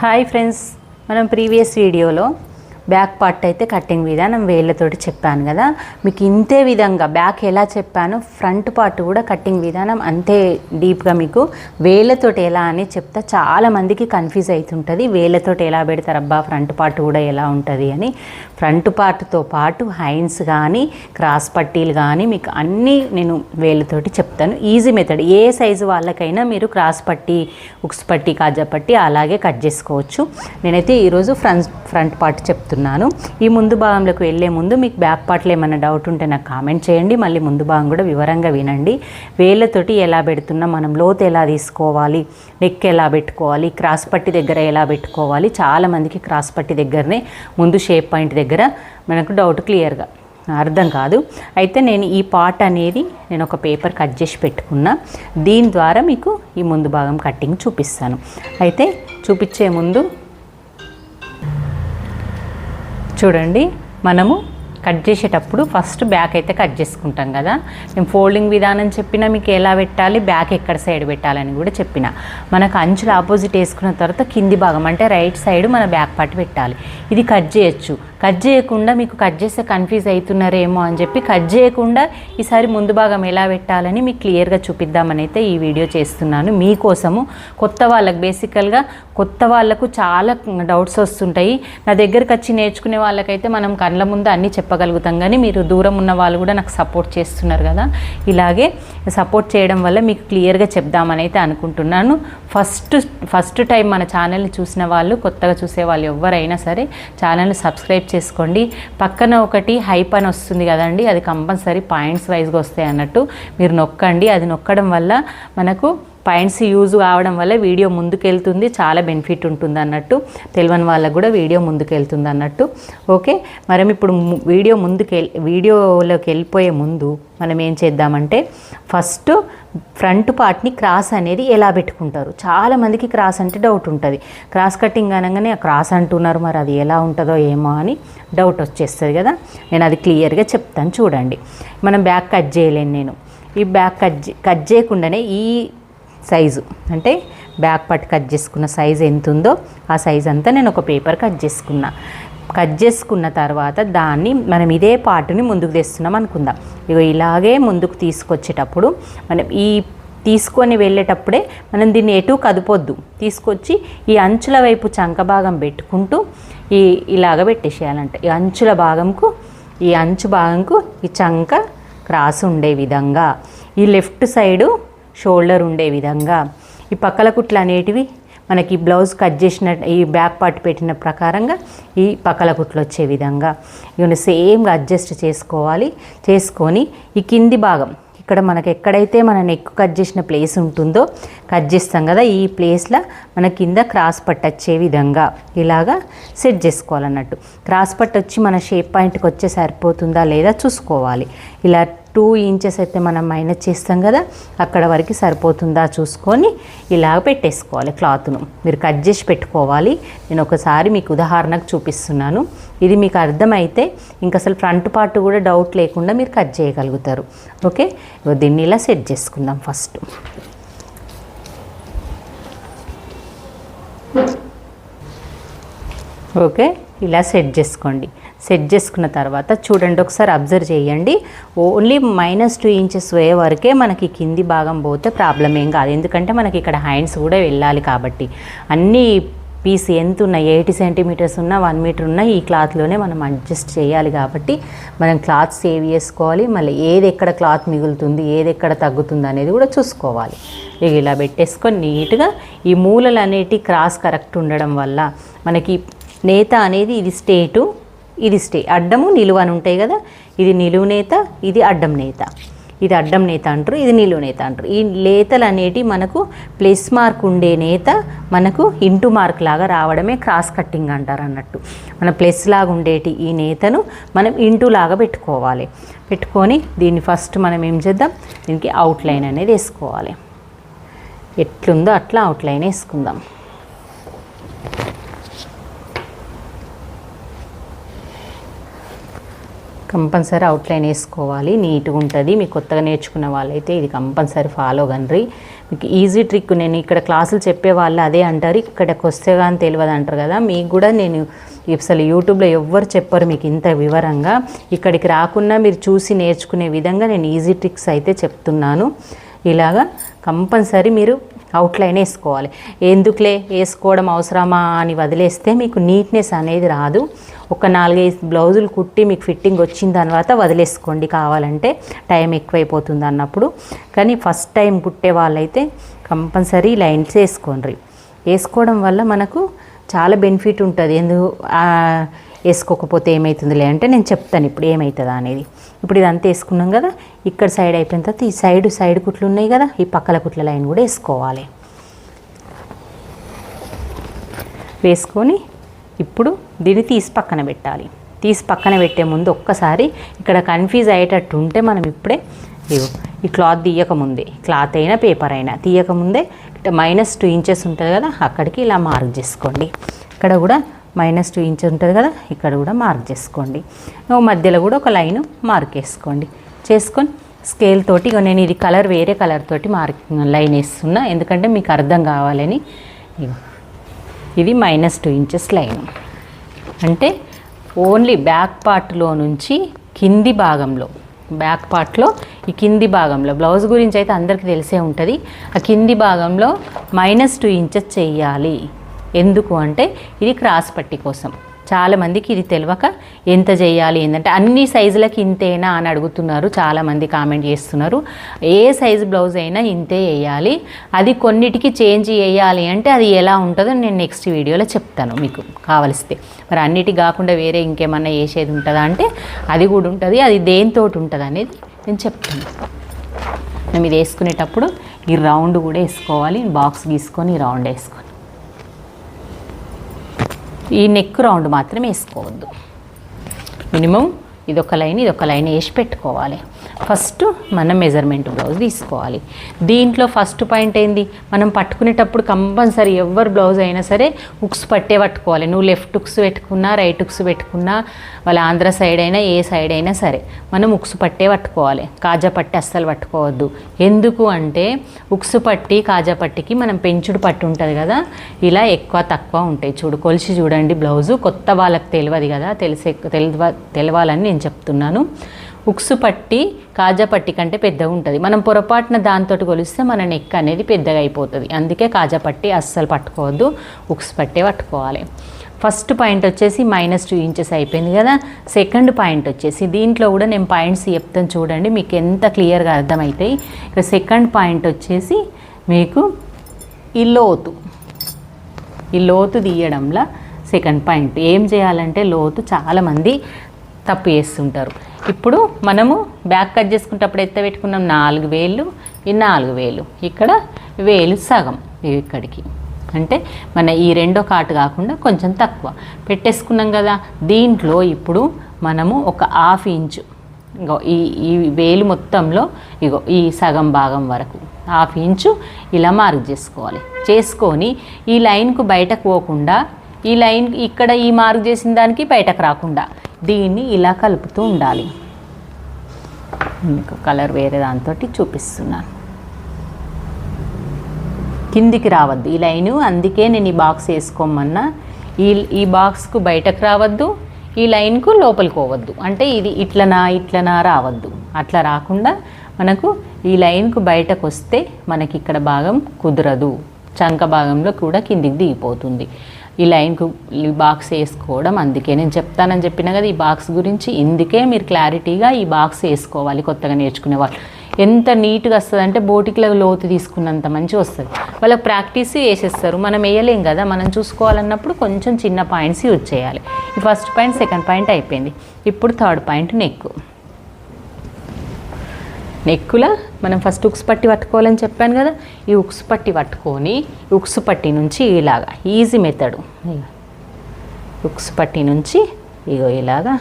Hi friends మనం previous వీడియోలో back part అయితే కటింగ్ విధానం వేళ్ళతోటి చెప్పాను కదా. మీకు ఇంతే విధంగా బ్యాక్ ఎలా చెప్పానో ఫ్రంట్ పార్ట్ కూడా కటింగ్ విధానం అంతే డీప్గా మీకు వేళ్ళతోటి ఎలా అని చెప్తా చాలా మందికి కన్ఫ్యూజ్ అవుతుంటుంది. వేళ్ళతోటి ఎలా పెడతారు? అబ్బా ఫ్రంట్ పార్ట్ కూడా ఎలా ఉంటుంది అని. ఫ్రంట్ పార్ట్తో పాటు హైన్స్ కానీ క్రాస్ పట్టీలు కానీ మీకు అన్నీ నేను వేళ్ళతోటి చెప్తాను. Easy method. ఏ సైజు వాళ్ళకైనా మీరు క్రాస్ పట్టి ఉక్స్ పట్టి కాజా పట్టి అలాగే కట్ చేసుకోవచ్చు. నేనైతే ఈరోజు ఫ్రంట్ ఫ్రంట్ పార్ట్ చెప్తున్నాను. ఈ ముందు భాగంలోకి వెళ్ళే ముందు మీకు బ్యాక్ పార్ట్లో ఏమైనా డౌట్ ఉంటే నాకు కామెంట్ చేయండి. మళ్ళీ ముందు భాగం కూడా వివరంగా వినండి. వేళ్ళతోటి ఎలా పెడుతున్నాం మనం లోతు ఎలా తీసుకోవాలి నెక్ ఎలా పెట్టుకోవాలి క్రాస్ పట్టి దగ్గర ఎలా పెట్టుకోవాలి చాలామందికి క్రాస్ పట్టి దగ్గరనే ముందు షేప్ పాయింట్ దగ్గర మనకు డౌట్ క్లియర్గా అర్థం కాదు. అయితే నేను ఈ పార్ట్ అనేది నేను ఒక పేపర్ కట్ చేసి పెట్టుకున్నా. దీని ద్వారా మీకు ఈ ముందు భాగం కటింగ్ చూపిస్తాను. అయితే చూపించే ముందు చూడండి మనము కట్ చేసేటప్పుడు ఫస్ట్ బ్యాక్ అయితే కట్ చేసుకుంటాం కదా. నేను ఫోల్డింగ్ విధానం చెప్పిన మీకు ఎలా పెట్టాలి బ్యాక్ ఎక్కడ సైడ్ పెట్టాలని కూడా చెప్పిన. మనకు అంచులు ఆపోజిట్ వేసుకున్న తర్వాత కింది భాగం అంటే రైట్ సైడ్ మన బ్యాక్ పార్ట్ పెట్టాలి. ఇది కట్ చేయొచ్చు. కట్ చేయకుండా మీకు కట్ చేస్తే కన్ఫ్యూజ్ అవుతున్నారేమో అని చెప్పి కట్ చేయకుండా ఈసారి ముందు భాగం ఎలా పెట్టాలని మీకు క్లియర్గా చూపిద్దామని అయితే ఈ వీడియో చేస్తున్నాను. మీకోసము కొత్త వాళ్ళకు బేసికల్గా కొత్త వాళ్ళకు చాలా డౌట్స్ వస్తుంటాయి. నా దగ్గరకు వచ్చి నేర్చుకునే వాళ్ళకైతే మనం కళ్ళ ముందు అన్నీ చెప్పగలుగుతాం. కానీ మీరు దూరం ఉన్న వాళ్ళు కూడా నాకు సపోర్ట్ చేస్తున్నారు కదా. ఇలాగే సపోర్ట్ చేయడం వల్ల మీకు క్లియర్గా చెప్దామని అయితే అనుకుంటున్నాను. ఫస్ట్ ఫస్ట్ టైం మన ఛానల్ని చూసిన వాళ్ళు కొత్తగా చూసే వాళ్ళు ఎవరైనా సరే ఛానల్ని సబ్స్క్రైబ్ చేసుకోండి. పక్కన ఒకటి హైప్ అని వస్తుంది కదండి అది కంపల్సరీ పాయింట్స్ వైజ్గా వస్తాయి అన్నట్టు. మీరు నొక్కండి అది నొక్కడం వల్ల మనకు పాయింట్స్ యూజ్ కావడం వల్ల వీడియో ముందుకెళ్తుంది చాలా బెనిఫిట్ ఉంటుంది అన్నట్టు తెలియని వాళ్ళకు కూడా వీడియో ముందుకెళ్తుంది అన్నట్టు ఓకే మనం ఇప్పుడు వీడియో ముందుకు వీడియోలోకి వెళ్ళిపోయే ముందు మనం ఏం చేద్దామంటే ఫస్ట్ ఫ్రంట్ పార్ట్ని క్రాస్ అనేది ఎలా పెట్టుకుంటారు? చాలామందికి క్రాస్ అంటే డౌట్ ఉంటుంది. క్రాస్ కటింగ్ అనగానే ఆ క్రాస్ అంటున్నారు మరి అది ఎలా ఉంటుందో ఏమో అని డౌట్ వచ్చేస్తుంది కదా. నేను అది క్లియర్గా చెప్తాను చూడండి. మనం బ్యాక్ కట్ చేయలేను నేను. ఈ బ్యాక్ కట్ కట్ చేయకుండానే ఈ సైజు. అంటే బ్యాక్ పార్ట్ కట్ చేసుకున్న సైజు ఎంత ఉందో ఆ సైజ్ అంతా నేను ఒక పేపర్ కట్ చేసుకున్నా. కట్ చేసుకున్న తర్వాత దాన్ని మనం ఇదే పార్ట్ని ముందుకు తెస్తున్నాం అనుకుందాం. ఇగో ఇలాగే ముందుకు తీసుకొచ్చేటప్పుడు మనం ఈ తీసుకొని వెళ్ళేటప్పుడే మనం దీన్ని ఎటు కదుపొద్దు. తీసుకొచ్చి ఈ అంచుల వైపు చంక భాగం పెట్టుకుంటూ ఈ ఇలాగ పెట్టేసేయాలంట. ఈ అంచుల భాగంకు ఈ అంచు భాగంకు ఈ చంక క్రాస్ ఉండే విధంగా. ఈ లెఫ్ట్ సైడు షోల్డర్ ఉండే విధంగా. ఈ పక్కల కుట్లు అనేటివి మనకి బ్లౌజ్ కట్ చేసిన ఈ బ్యాక్ పార్ట్ పెట్టిన ప్రకారంగా ఈ పక్కల కుట్లు వచ్చే విధంగా. ఇవన్నీ సేమ్గా అడ్జస్ట్ చేసుకోవాలి. చేసుకొని ఈ కింది భాగం ఇక్కడ మనకు ఎక్కడైతే మన నెక్ కట్ చేసిన ప్లేస్ ఉంటుందో కట్ చేస్తాం కదా ఈ ప్లేస్లో మన కింద క్రాస్ పట్ వచ్చే విధంగా ఇలాగా సెట్ చేసుకోవాలన్నట్టు. క్రాస్ పట్ వచ్చి మన షేప్ పాయింట్కి వచ్చే సరిపోతుందా లేదా చూసుకోవాలి. ఇలా టూ ఇంచెస్ అయితే మనం మైనస్ చేస్తాం కదా అక్కడ వరకు సరిపోతుందా చూసుకొని ఇలా పెట్టేసుకోవాలి క్లాత్ను. మీరు కట్ చేసి పెట్టుకోవాలి. నేను ఒకసారి మీకు ఉదాహరణకు చూపిస్తున్నాను. ఇది మీకు అర్థమైతే ఇంక అసలు ఫ్రంట్ పార్ట్ కూడా డౌట్ లేకుండా మీరు కట్ చేయగలుగుతారు. ఓకే? దీన్ని ఇలా సెట్ చేసుకుందాం ఫస్ట్. ఓకే? ఇలా సెట్ చేసుకోండి. సెట్ చేసుకున్న తర్వాత చూడండి ఒకసారి అబ్జర్వ్ చేయండి. ఓన్లీ మైనస్ టూ ఇంచెస్ వే వరకే మనకి కింది భాగం పోతే ప్రాబ్లం ఏం కాదు. ఎందుకంటే మనకి ఇక్కడ హ్యాండ్స్ కూడా వెళ్ళాలి కాబట్టి. అన్నీ పీస్ ఎంత ఉన్నా ఎయిటీ సెంటీమీటర్స్ ఉన్నా వన్ మీటర్ ఉన్నా ఈ క్లాత్లోనే మనం అడ్జస్ట్ చేయాలి కాబట్టి మనం క్లాత్ సేవ్ చేసుకోవాలి. మళ్ళీ ఏది ఎక్కడ క్లాత్ మిగులుతుంది ఏది ఎక్కడ తగ్గుతుంది అనేది కూడా చూసుకోవాలి. ఇక ఇలా పెట్టేసుకొని నీట్గా ఈ మూలలు అనేటి క్రాస్ కరెక్ట్ ఉండడం వల్ల మనకి నేత అనేది ఇది స్టేటు ఇది స్టే అడ్డము నిలువ అని ఉంటాయి కదా? ఇది నిలువు నేత ఇది అడ్డం నేత. ఇది అడ్డం నేత అంటారు ఇది నిలువు నేత అంటారు. ఈ లేతలు అనేటి మనకు ప్లస్ మార్క్ ఉండే నేత మనకు ఇంటూ మార్క్ లాగా రావడమే క్రాస్ కట్టింగ్ అంటారు అన్నట్టు. మన ప్లస్ లాగా ఉండేటి ఈ నేతను మనం ఇంటూ లాగా పెట్టుకోవాలి. పెట్టుకొని దీన్ని ఫస్ట్ మనం ఏం చేద్దాం? దీనికి అవుట్లైన్ అనేది వేసుకోవాలి. ఎట్లుందో అట్లా అవుట్లైన్ వేసుకుందాం. కంపల్సరీ అవుట్లైన్ వేసుకోవాలి. నీట్గా ఉంటుంది. మీకు కొత్తగా నేర్చుకున్న వాళ్ళైతే ఇది కంపల్సరీ ఫాలో కండ్రి. మీకు ఈజీ ట్రిక్ నేను ఇక్కడ క్లాసులు చెప్పే వాళ్ళు అదే అంటారు. ఇక్కడికి వస్తే కానీ తెలియదు అంటారు కదా. మీకు కూడా నేను అసలు యూట్యూబ్లో ఎవ్వరు చెప్పరు మీకు ఇంత వివరంగా. ఇక్కడికి రాకుండా మీరు చూసి నేర్చుకునే విధంగా నేను ఈజీ ట్రిక్స్ అయితే చెప్తున్నాను. ఇలాగా కంపల్సరీ మీరు అవుట్లైన్ వేసుకోవాలి. ఎందుకులే వేసుకోవడం అవసరమా అని వదిలేస్తే మీకు నీట్నెస్ అనేది రాదు. ఒక నాలుగైదు బ్లౌజులు కుట్టి మీకు ఫిట్టింగ్ వచ్చిన తర్వాత వదిలేసుకోండి. కావాలంటే టైం ఎక్కువైపోతుంది అన్నప్పుడు. కానీ ఫస్ట్ టైం కుట్టే వాళ్ళైతే కంపల్సరీ లైన్స్ వేసుకోండి వేసుకోవడం వల్ల మనకు చాలా బెనిఫిట్ ఉంటుంది. ఎందుకు వేసుకోకపోతే ఏమవుతుందిలే అంటే నేను చెప్తాను ఇప్పుడు ఏమవుతుందా అనేది. ఇప్పుడు ఇదంతా వేసుకున్నాం కదా ఇక్కడ సైడ్ అయిపోయిన తర్వాత ఈ సైడ్ సైడ్ కుట్లు ఉన్నాయి కదా ఈ పక్కల కుట్ల లైన్ కూడా వేసుకోవాలి. వేసుకొని ఇప్పుడు దీన్ని తీసి పక్కన పెట్టాలి. తీసి పక్కన పెట్టే ముందు ఒక్కసారి ఇక్కడ కన్ఫ్యూజ్ అయ్యేటట్టు ఉంటే మనం ఇప్పుడే ఈ క్లాత్ తీయకముందే క్లాత్ అయినా పేపర్ అయినా తీయకముందే మైనస్ టూ ఇంచెస్ ఉంటుంది కదా అక్కడికి ఇలా మార్క్ చేసుకోండి. ఇక్కడ కూడా మైనస్ టూ ఇంచెస్ ఉంటుంది కదా? ఇక్కడ కూడా మార్క్ చేసుకోండి. మధ్యలో కూడా ఒక లైన్ మార్క్ వేసుకోండి చేసుకొని స్కేల్ తోటి నేను ఇది కలర్ వేరే కలర్ తోటి మార్క్ లైన్ వేస్తున్నా. ఎందుకంటే మీకు అర్థం కావాలని ఇది మైనస్ టూ ఇంచెస్ లైన్ అంటే ఓన్లీ బ్యాక్ పార్ట్లో నుంచి కింది భాగంలో బ్యాక్ పార్ట్లో ఈ కింది భాగంలో బ్లౌజ్ గురించి అయితే అందరికీ తెలిసే ఉంటుంది. ఆ కింది భాగంలో మైనస్ టూ ఇంచెస్ చేయాలి. ఎందుకు అంటే ఇది క్రాస్ పట్టి కోసం. చాలామందికి ఇది తెలియక ఎంత చేయాలి ఏంటంటే అన్ని సైజులకి ఇంతేనా అని అడుగుతున్నారు చాలామంది కామెంట్ చేస్తున్నారు. ఏ సైజు బ్లౌజ్ అయినా ఇంతే వేయాలి. అది కొన్నిటికి చేంజ్ చేయాలి అంటే అది ఎలా ఉంటుందో నేను నెక్స్ట్ వీడియోలో చెప్తాను మీకు కావలిస్తే. మరి అన్నిటి కాకుండా వేరే ఇంకేమన్నా వేసేది ఉంటుందా అంటే అది కూడా ఉంటుంది అది దేనితో ఉంటుంది అనేది నేను చెప్తాను. మేము ఇది వేసుకునేటప్పుడు ఈ రౌండ్ కూడా వేసుకోవాలి బాక్స్ గీసుకొని రౌండ్ వేసుకొని ఈ నెక్ రౌండ్ మాత్రం వేసుకోవద్దు. మినిమం ఇదొక లైన్ ఇదొక లైన్ వేసి పెట్టుకోవాలి. ఫస్ట్ మనం మెజర్మెంట్ బ్లౌజ్ తీసుకోవాలి. దీంట్లో ఫస్ట్ పాయింట్ ఏంది? మనం పట్టుకునేటప్పుడు కంపల్సరీ ఎవరు బ్లౌజ్ అయినా సరే ఉక్స్ పట్టే పట్టుకోవాలి. నువ్వు లెఫ్ట్ ఉక్స్ పెట్టుకున్నా రైట్ ఉక్స్ పెట్టుకున్నా వాళ్ళ ఆంధ్ర సైడ్ అయినా ఏ సైడ్ అయినా సరే మనం హుక్స్ పట్టే పట్టుకోవాలి. కాజా పట్టి అస్సలు పట్టుకోవద్దు. ఎందుకు అంటే ఉక్స్ పట్టి కాజా పట్టికి మనం పెంచుడు పట్టు ఉంటుంది కదా? ఇలా ఎక్కువ తక్కువ ఉంటాయి. చూడు కొలిసి చూడండి బ్లౌజు కొత్త వాళ్ళకి తెలియదు కదా? తెలిసే తెలియ తెలవాలని నేను చెప్తున్నాను. ఉక్సు పట్టి కాజా పట్టి కంటే పెద్దగా ఉంటుంది. మనం పొరపాటున దాంతో కొలిస్తే మన నెక్ అనేది పెద్దగా అయిపోతుంది. అందుకే కాజా పట్టి అస్సలు పట్టుకోవద్దు. ఉక్స్ పట్టే పట్టుకోవాలి. ఫస్ట్ పాయింట్ వచ్చేసి మైనస్ టూ ఇంచెస్ అయిపోయింది కదా. సెకండ్ పాయింట్ వచ్చేసి దీంట్లో కూడా నేను పాయింట్స్ చెప్తాను చూడండి. మీకు ఎంత క్లియర్గా అర్థమవుతాయి ఇక సెకండ్ పాయింట్ వచ్చేసి మీకు ఈ లోతు. ఈ లోతు తీయడంలో సెకండ్ పాయింట్. ఏం చేయాలంటే లోతు చాలామంది తప్పు చేస్తుంటారు. ఇప్పుడు మనము బ్యాక్ కట్ చేసుకునేటప్పుడు ఎంత పెట్టుకున్నాం? నాలుగు వేలు. ఈ నాలుగు వేలు. ఇక్కడ వేలు సగం ఇక్కడికి. అంటే మన ఈ రెండో కాటు కాకుండా కొంచెం తక్కువ. పెట్టేసుకున్నాం కదా. దీంట్లో ఇప్పుడు మనము ఒక హాఫ్ ఇంచు ఇగో ఈ ఈ వేలు మొత్తంలో ఇగో ఈ సగం భాగం వరకు హాఫ్ ఇంచు ఇలా మార్క్ చేసుకోవాలి. చేసుకొని ఈ లైన్కు బయటకు పోకుండా ఈ లైన్ ఇక్కడ ఈ మార్క్ చేసిన దానికి బయటకు రాకుండా దీన్ని ఇలా కలుపుతూ ఉండాలి. మీకు కలర్ వేరే దాంతో చూపిస్తున్నాను. కిందికి రావద్దు. ఈ లైను అందుకే నేను ఈ బాక్స్ వేసుకోమన్నా ఈ ఈ బాక్స్కు బయటకు రావద్దు ఈ లైన్కు లోపలికి పోవద్దు. అంటే ఇది ఇట్లనా ఇట్లనా రావద్దు. అట్లా రాకుండా మనకు ఈ లైన్కు బయటకు వస్తే మనకి ఇక్కడ భాగం కుదరదు. చంక భాగంలో కూడా కిందికి దిగిపోతుంది. ఈ లైన్కు ఈ బాక్స్ వేసుకోవడం అందుకే నేను చెప్తానని చెప్పిన కదా ఈ బాక్స్ గురించి ఇందుకే మీరు క్లారిటీగా ఈ బాక్స్ వేసుకోవాలి కొత్తగా నేర్చుకునే వాళ్ళు. ఎంత నీట్గా వస్తుంది అంటే బోటిక్లో లోతు తీసుకున్నంత మంచి వస్తుంది. వాళ్ళకి ప్రాక్టీస్ వేసేస్తారు మనం వేయలేం కదా మనం చూసుకోవాలన్నప్పుడు కొంచెం చిన్న పాయింట్స్ యూజ్ చేయాలి. ఈ ఫస్ట్ పాయింట్ సెకండ్ పాయింట్ అయిపోయింది. ఇప్పుడు థర్డ్ పాయింట్ నెక్ నెక్కుల మనం ఫస్ట్ ఉక్స్ పట్టి పట్టుకోవాలని చెప్పాను కదా ఈ ఉక్స్ పట్టి పట్టుకొని ఉక్స్ పట్టి నుంచి ఇలాగా ఈజీ మెథడ్ ఉక్స్ పట్టి నుంచి ఇగో ఇలాగా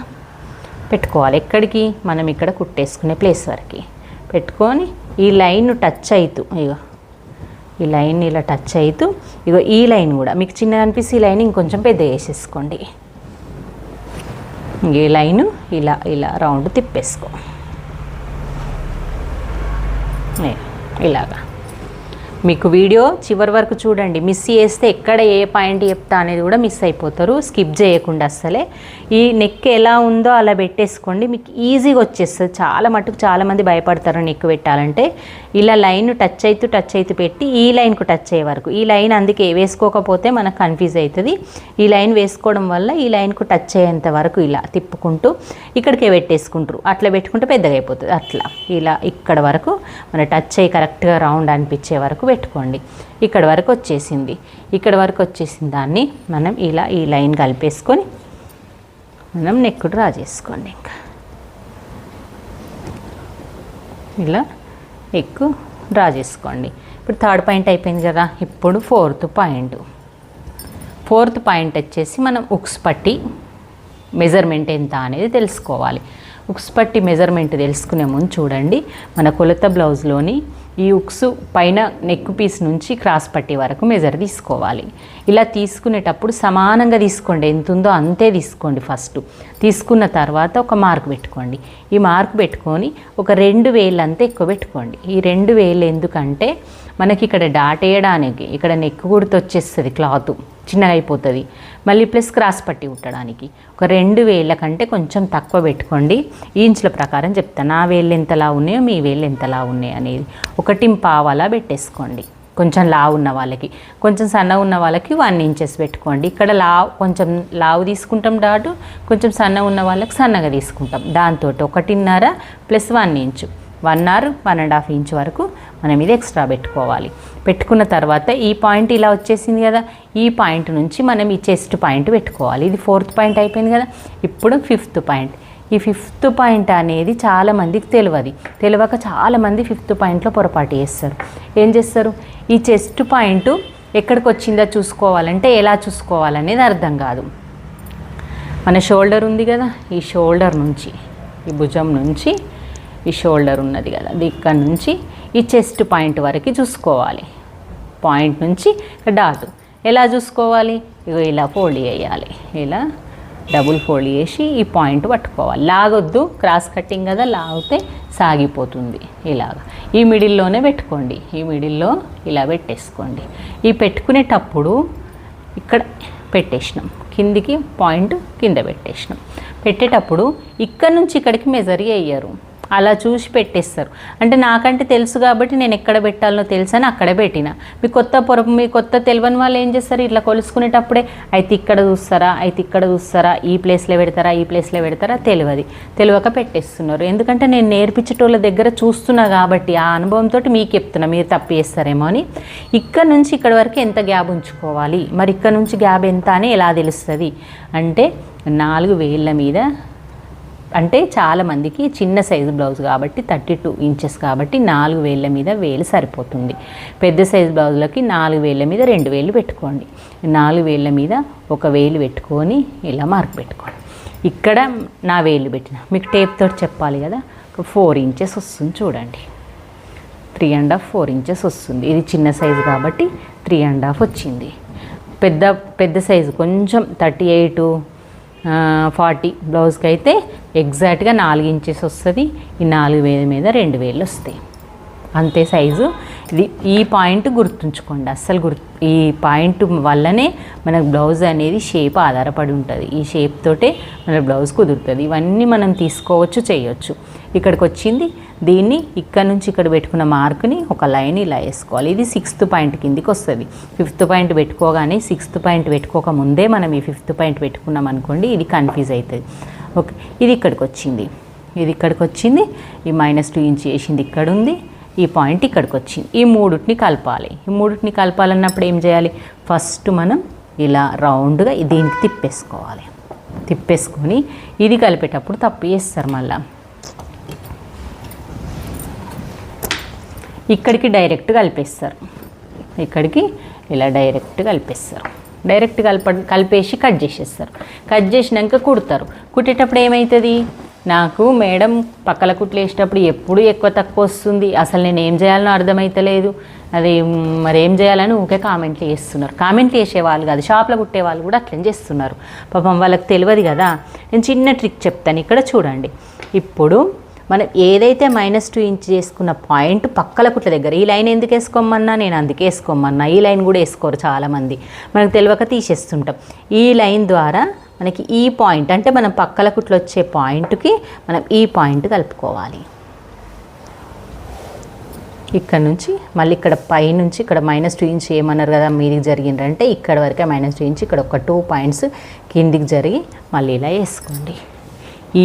పెట్టుకోవాలి. ఎక్కడికి? మనం ఇక్కడ కుట్టేసుకునే ప్లేస్ వరకు. పెట్టుకొని ఈ లైన్ టచ్ అవుతూ ఇగో ఈ లైన్ ఇలా టచ్ అవుతూ ఇగో ఈ లైన్ కూడా మీకు చిన్నగా అనిపిస్తే ఈ లైన్ ఇంకొంచెం పెద్ద వేసేసుకోండి ఈ లైను ఇలా ఇలా రౌండ్ తిప్పేసుకో. ఏ, ఇలాగా మీకు వీడియో చివరి వరకు చూడండి. మిస్ చేస్తే ఎక్కడ ఏ పాయింట్ చెప్తా అనేది కూడా మిస్ అయిపోతారు. స్కిప్ చేయకుండా అస్సలే. ఈ నెక్ ఎలా ఉందో అలా పెట్టేసుకోండి. మీకు ఈజీగా వచ్చేస్తుంది. చాలా మటుకు చాలామంది భయపడతారు నెక్ పెట్టాలంటే. ఇలా లైన్ టచ్ అవుతూ టచ్ అవుతూ పెట్టి ఈ లైన్కు టచ్ అయ్యే వరకు. ఈ లైన్ అందుకే వేసుకోకపోతే మనకు కన్ఫ్యూజ్ అవుతుంది ఈ లైన్ వేసుకోవడం వల్ల ఈ లైన్కు టచ్ అయ్యేంత వరకు ఇలా తిప్పుకుంటూ ఇక్కడికే పెట్టేసుకుంటారు. అట్లా పెట్టుకుంటే పెద్దగా అయిపోతుంది. అట్లా. ఇలా ఇక్కడ వరకు మన టచ్ అయ్యి కరెక్ట్గా రౌండ్ అనిపించే వరకు పెట్టుకోండి ఇక్కడ వరకు వచ్చేసింది. ఇక్కడ వరకు వచ్చేసిన దాన్ని మనం ఇలా ఈ లైన్ కలిపేసుకొని మనం నెక్ డ్రా చేసుకోండి ఇంకా. ఇలా నెక్ డ్రా చేసుకోండి ఇప్పుడు థర్డ్ పాయింట్ అయిపోయింది కదా. ఇప్పుడు ఫోర్త్ పాయింట్. ఫోర్త్ పాయింట్ వచ్చేసి మనం ఉక్స్ పట్టి మెజర్మెంట్ ఎంత అనేది తెలుసుకోవాలి. ఉక్స్ పట్టి మెజర్మెంట్ తెలుసుకునే ముందు చూడండి. మన కొలత బ్లౌజ్లోని ఈ ఉక్స్ పైన నెక్ పీస్ నుంచి క్రాస్ పట్టి వరకు మెజర్ తీసుకోవాలి. ఇలా తీసుకునేటప్పుడు సమానంగా తీసుకోండి. ఎంత ఉందో అంతే తీసుకోండి ఫస్ట్ తీసుకున్న తర్వాత ఒక మార్క్ పెట్టుకోండి. ఈ మార్క్ పెట్టుకొని ఒక రెండు వేలు అంతా ఎక్కువ పెట్టుకోండి. ఈ రెండు వేలు ఎందుకంటే మనకి ఇక్కడ డాట్ వేయడానికి ఇక్కడ నెక్ గుర్తు వచ్చేస్తుంది క్లాత్ చిన్నగా అయిపోతుంది మళ్ళీ ప్లస్ క్రాస్ పట్టి కుట్టడానికి. ఒక రెండు వేళ్ళ కంటే కొంచెం తక్కువ పెట్టుకోండి. ఈ ఇంచుల ప్రకారం చెప్తాను నా వేళ్ళు ఎంతలా ఉన్నాయో మీ వేళ్ళు ఎంతలా ఉన్నాయి అనేది. ఒకటి పావలా పెట్టేసుకోండి. కొంచెం లావు ఉన్న వాళ్ళకి. కొంచెం సన్న ఉన్న వాళ్ళకి వన్ ఇంచెస్ పెట్టుకోండి. ఇక్కడ లావు కొంచెం లావు తీసుకుంటాం డాటు కొంచెం సన్న ఉన్న వాళ్ళకి సన్నగా తీసుకుంటాం. దాంతో ఒకటిన్నర plus one inch. One or one and half inch వరకు మనం ఇది ఎక్స్ట్రా పెట్టుకోవాలి. పెట్టుకున్న తర్వాత ఈ పాయింట్ ఇలా వచ్చేసింది కదా ఈ పాయింట్ నుంచి మనం ఈ చెస్ట్ పాయింట్ పెట్టుకోవాలి. ఇది ఫోర్త్ పాయింట్ అయిపోయింది కదా ఇప్పుడు ఫిఫ్త్ పాయింట్. ఈ ఫిఫ్త్ పాయింట్ అనేది చాలామందికి తెలియదు. తెలియక చాలామంది ఫిఫ్త్ పాయింట్లో పొరపాటు చేస్తారు. ఏం చేస్తారు? ఈ చెస్ట్ పాయింట్ ఎక్కడికి వచ్చిందో చూసుకోవాలంటే ఎలా చూసుకోవాలనేది అర్థం కాదు. మన షోల్డర్ ఉంది కదా ఈ షోల్డర్ నుంచి ఈ భుజం నుంచి ఈ షోల్డర్ ఉన్నది కదా ఇక్కడ నుంచి ఈ చెస్ట్ పాయింట్ వరకు చూసుకోవాలి. పాయింట్ నుంచి డాట్. ఎలా చూసుకోవాలి? ఇగో ఇలా ఫోల్డ్ చేయాలి. ఇలా డబుల్ ఫోల్డ్ చేసి ఈ పాయింట్ పట్టుకోవాలి. లాగొద్దు క్రాస్ కట్టింగ్ కదా లాగితే సాగిపోతుంది. ఇలాగ. ఈ మిడిల్లోనే పెట్టుకోండి. ఈ మిడిల్లో ఇలా పెట్టేసుకోండి. ఈ పెట్టుకునేటప్పుడు ఇక్కడ పెట్టేసినాం. కిందికి పాయింట్ కింద పెట్టేసినాం. పెట్టేటప్పుడు ఇక్కడ నుంచి ఇక్కడికి మెజర్ చేయరు అలా చూసి పెట్టేస్తారు. అంటే నాకంటే తెలుసు కాబట్టి నేను ఎక్కడ పెట్టాలో తెలుసు అని అక్కడే పెట్టిన. మీ కొత్త పొర మీ కొత్త తెలియని వాళ్ళు ఏం చేస్తారు? ఇట్లా కొలుసుకునేటప్పుడే అయితే ఇక్కడ చూస్తారా? అయితే ఇక్కడ చూస్తారా? ఈ ప్లేస్లో పెడతారా? ఈ ప్లేస్లో పెడతారా? తెలియదు. తెలియక పెట్టేస్తున్నారు. ఎందుకంటే నేను నేర్పించేటోళ్ళ దగ్గర చూస్తున్నా కాబట్టి ఆ అనుభవంతో మీకు చెప్తున్నా మీరు తప్పు చేస్తారేమో అని. ఇక్కడ నుంచి ఇక్కడ వరకు ఎంత గ్యాప్ ఉంచుకోవాలి? మరి ఇక్కడ నుంచి గ్యాప్ ఎంత అని ఎలా తెలుస్తుంది? అంటే నాలుగు వేళ్ళ మీద అంటే చాలామందికి చిన్న సైజు బ్లౌజ్ కాబట్టి థర్టీ టూ ఇంచెస్ కాబట్టి నాలుగు వేల మీద వేలు సరిపోతుంది. పెద్ద సైజు బ్లౌజులకి నాలుగు వేల మీద రెండు వేలు పెట్టుకోండి. నాలుగు వేల మీద ఒక వేలు పెట్టుకొని ఇలా మార్క్ పెట్టుకోండి. ఇక్కడ నా వేలు పెట్టిన మీకు టేప్ తోటి చెప్పాలి కదా ఫోర్ ఇంచెస్ వస్తుంది చూడండి. Three and half four inches వస్తుంది. ఇది చిన్న సైజు కాబట్టి త్రీ అండ్ హాఫ్ వచ్చింది. పెద్ద పెద్ద సైజు కొంచెం థర్టీ ఎయిట్ ఫార్టీ బ్లౌజ్కి అయితే ఎగ్జాక్ట్గా నాలుగు ఇంచెస్ వస్తుంది. ఈ నాలుగు వేల మీద రెండు వేలు వస్తాయి. అంతే సైజు. ఇది ఈ పాయింట్ గుర్తుంచుకోండి. అస్సలు గుర్తు ఈ పాయింట్ వల్లనే మనకు బ్లౌజ్ అనేది షేప్ ఆధారపడి ఉంటుంది. ఈ షేప్ తోటే మన బ్లౌజ్ కుదురుతుంది. ఇవన్నీ మనం తీసుకోవచ్చు చేయొచ్చు. ఇక్కడికి వచ్చింది దీన్ని ఇక్కడ నుంచి ఇక్కడ పెట్టుకున్న మార్క్ని ఒక లైన్ ఇలా వేసుకోవాలి. ఇది సిక్స్త్ పాయింట్ కిందికి వస్తుంది ఫిఫ్త్ పాయింట్ పెట్టుకోగానే సిక్స్త్ పాయింట్ పెట్టుకోక ముందే మనం ఈ ఫిఫ్త్ పాయింట్ పెట్టుకున్నాం అనుకోండి ఇది కన్ఫ్యూజ్ అవుతుంది. ఓకే ఇది ఇక్కడికి వచ్చింది ఇది ఇక్కడికి వచ్చింది ఈ మైనస్ టూ ఇంచ్ చేసింది ఇక్కడ ఉంది ఈ పాయింట్ ఇక్కడికి వచ్చింది ఈ మూడుటిని కలపాలి. ఈ మూడుటిని కలపాలన్నప్పుడు ఏం చేయాలి? ఫస్ట్ మనం ఇలా రౌండ్గా దీనికి తిప్పేసుకోవాలి. తిప్పేసుకొని ఇది కలిపేటప్పుడు తప్పు చేస్తారు మళ్ళీ. ఇక్కడికి డైరెక్ట్ కలిపేస్తారు. ఇక్కడికి ఇలా డైరెక్ట్ కలిపేస్తారు. డైరెక్ట్ కలప కలిపేసి కట్ చేసేస్తారు. కట్ చేసినాక కుడతారు. కుట్టేటప్పుడు ఏమవుతుంది నాకు మేడం పక్కల కుట్లు వేసేటప్పుడు ఎప్పుడు ఎక్కువ తక్కువ వస్తుంది. అసలు నేను ఏం చేయాలనో అర్థమవుతలేదు అది మరి ఏం చేయాలని ఊకే కామెంట్లు చేస్తున్నారు. కామెంట్లు చేసేవాళ్ళు కాదు షాప్లో కుట్టే వాళ్ళు కూడా అట్లనే చేస్తున్నారు. పాపం వాళ్ళకి తెలియదు కదా. నేను చిన్న ట్రిక్ చెప్తాను ఇక్కడ చూడండి. ఇప్పుడు మనం ఏదైతే మైనస్ టూ ఇంచ్ చేసుకున్న పాయింట్ పక్కల కుట్ల దగ్గర ఈ లైన్ ఎందుకు వేసుకోమన్నా? నేను అందుకే వేసుకోమన్నా. ఈ లైన్ కూడా వేసుకోరు చాలామంది. మనకు తెలియక తీసేస్తుంటాం. ఈ లైన్ ద్వారా మనకి ఈ పాయింట్ అంటే మనం పక్కల కుట్లు వచ్చే పాయింట్కి మనం ఈ పాయింట్ కలుపుకోవాలి. ఇక్కడ నుంచి మళ్ళీ ఇక్కడ పైనుంచి ఇక్కడ మైనస్ టూ ఇంచ్ ఏమన్నారు కదా మీదికి జరిగిందంటే ఇక్కడ వరకే మైనస్ టూ ఇంచ్ ఇక్కడ ఒక టూ పాయింట్స్ కిందికి జరిగి మళ్ళీ ఇలా వేసుకోండి.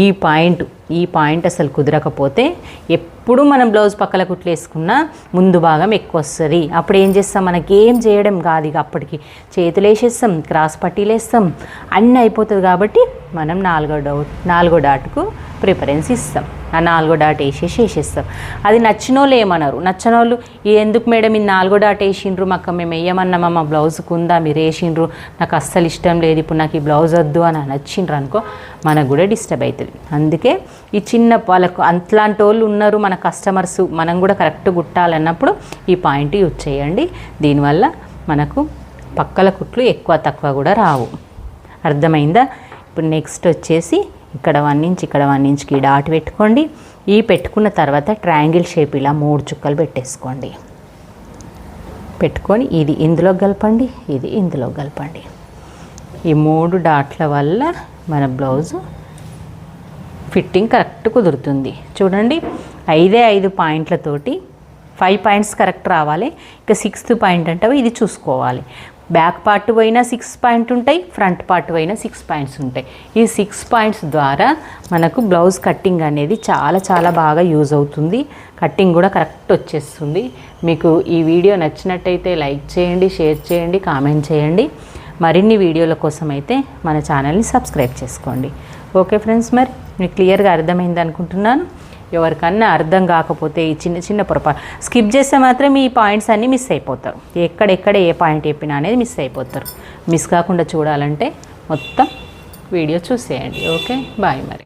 ఈ పాయింట్ ఈ పాయింట్ అసలు కుదరకపోతే ఎప్పుడు మనం బ్లౌజ్ పక్కల కుట్లేసుకున్నా ముందు భాగం ఎక్కువ వస్తుంది. అప్పుడు ఏం చేస్తాం? మనకి ఏం చేయడం కాదు ఇక అప్పటికి. చేతులు వేసేస్తాం క్రాస్ పట్టీలు వేస్తాం అన్నీ అయిపోతుంది కాబట్టి మనం నాలుగో డౌట్ నాలుగో డాట్కు ప్రిఫరెన్స్ ఇస్తాం. ఆ నాలుగో డాట్ వేసేసి వేసేస్తాం. అది నచ్చిన వాళ్ళు ఏమన్నారు నచ్చిన వాళ్ళు ఎందుకు మేడం ఈ నాలుగో డాట్ వేసిండ్రు? మాకు మేము వేయమన్నామా? మా బ్లౌజ్కి ఉందా? మీరు వేసిండ్రు? నాకు అస్సలు ఇష్టం లేదు. ఇప్పుడు నాకు ఈ బ్లౌజ్ వద్దు అని నచ్చిండ్రు అనుకో మనకు కూడా డిస్టర్బ్ అవుతుంది. అందుకే ఈ చిన్న వాళ్ళకు అట్లాంటి వాళ్ళు ఉన్నారు మన కస్టమర్స్ మనం కూడా కరెక్ట్ కుట్టాలన్నప్పుడు ఈ పాయింట్ యూజ్ చేయండి. దీనివల్ల మనకు పక్కల కుట్లు ఎక్కువ తక్కువ కూడా రావు. అర్థమైందా? ఇప్పుడు నెక్స్ట్ వచ్చేసి ఇక్కడ వన్ ఇంచ్ ఇక్కడ వన్ ఇంచ్కి డాట్ పెట్టుకోండి. ఈ పెట్టుకున్న తర్వాత ట్రయాంగిల్ షేప్ ఇలా మూడు చుక్కలు పెట్టేసుకోండి. పెట్టుకొని ఇది ఇందులో కలపండి ఇది ఇందులో కలపండి. ఈ మూడు డాట్ల వల్ల మన బ్లౌజు ఫిట్టింగ్ కరెక్ట్ కుదురుతుంది. చూడండి ఐదే ఐదు పాయింట్లతోటి ఫైవ్ పాయింట్స్ కరెక్ట్ రావాలి. ఇక సిక్స్త్ పాయింట్ అంటే ఇది చూసుకోవాలి. బ్యాక్ పార్ట్ పోయినా సిక్స్ పాయింట్ ఉంటాయి ఫ్రంట్ పార్ట్ పోయినా సిక్స్ పాయింట్స్ ఉంటాయి. ఈ సిక్స్ పాయింట్స్ ద్వారా మనకు బ్లౌజ్ కట్టింగ్ అనేది చాలా చాలా బాగా యూజ్ అవుతుంది. కట్టింగ్ కూడా కరెక్ట్ వచ్చేస్తుంది. మీకు ఈ వీడియో నచ్చినట్టయితే లైక్ చేయండి షేర్ చేయండి కామెంట్ చేయండి. మరిన్ని వీడియోల కోసం అయితే మన ఛానల్ని సబ్స్క్రైబ్ చేసుకోండి. ఓకే ఫ్రెండ్స్ మరి మీకు క్లియర్గా అర్థమైంది అనుకుంటున్నాను. ఎవరికన్నా అర్థం కాకపోతే ఈ చిన్న చిన్న పొరపాటు స్కిప్ చేస్తే మాత్రం ఈ పాయింట్స్ అన్నీ మిస్ అయిపోతారు. ఎక్కడెక్కడ ఏ పాయింట్ చెప్పినా అనేది మిస్ అయిపోతారు. మిస్ కాకుండా చూడాలంటే మొత్తం వీడియో చూసేయండి. ఓకే బాయ్ మరి.